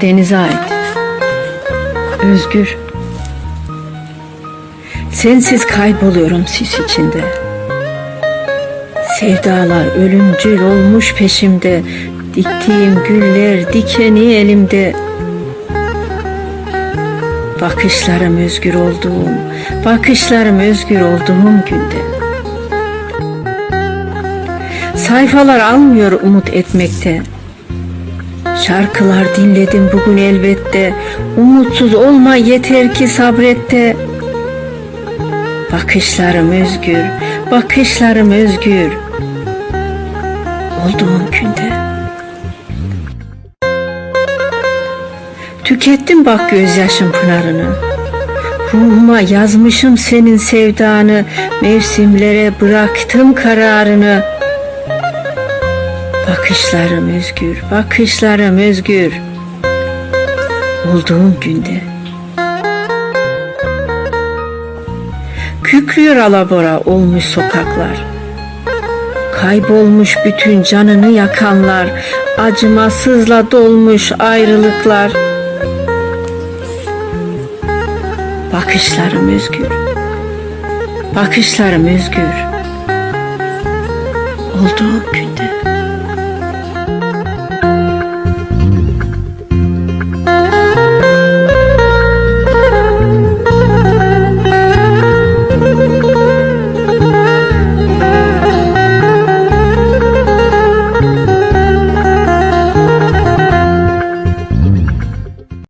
Deniz'e ait. Özgür. Sensiz kayboluyorum sis içinde. Sevdalar ölümcül olmuş peşimde. Diktiğim güller dikeni elimde. Bakışlarım özgür olduğum, bakışlarım özgür olduğum günde. Sayfalar almıyor umut etmekte. Şarkılar dinledim bugün elbette. Umutsuz olma yeter ki sabrette. Bakışlarım özgür, bakışlarım özgür. Olduğum günde. Tükettim bak gözyaşım pınarını. Ruhuma yazmışım senin sevdanı, mevsimlere bıraktım kararını. Bakışlarım özgür, bakışlarım özgür. Olduğum günde. Kükrüyor alabora olmuş sokaklar. Kaybolmuş bütün canını yakanlar, acımasızla dolmuş ayrılıklar. Bakışlarım özgür. Bakışlarım özgür. Olduğum günde.